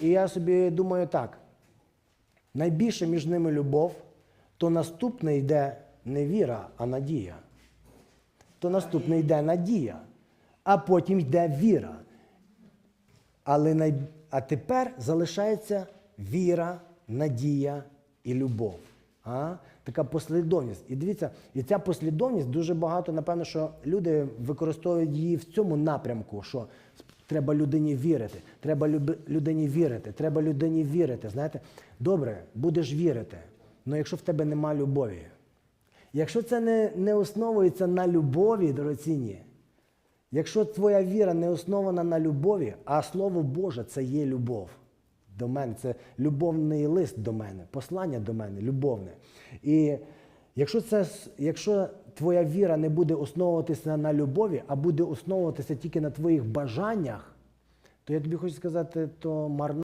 і я собі думаю так. Найбільше між ними любов, то наступне йде не віра, а надія. То наступне йде надія, а потім йде віра. Але най... А тепер залишається віра, надія і любов. А? Така послідовність. І дивіться, і ця послідовність дуже багато, напевно, що люди використовують її в цьому напрямку, що треба людині вірити, треба людині вірити, треба людині вірити. Знаєте, добре, будеш вірити, але якщо в тебе нема любові, якщо це не, не основується на любові, дорогоцінні, Якщо твоя віра не основана на любові, а Слово Боже це є любов до мене, це любовний лист до мене, послання до мене, любовне. І якщо, це, якщо твоя віра не буде основуватися на любові, а буде основуватися тільки на твоїх бажаннях, то я тобі хочу сказати, то марно.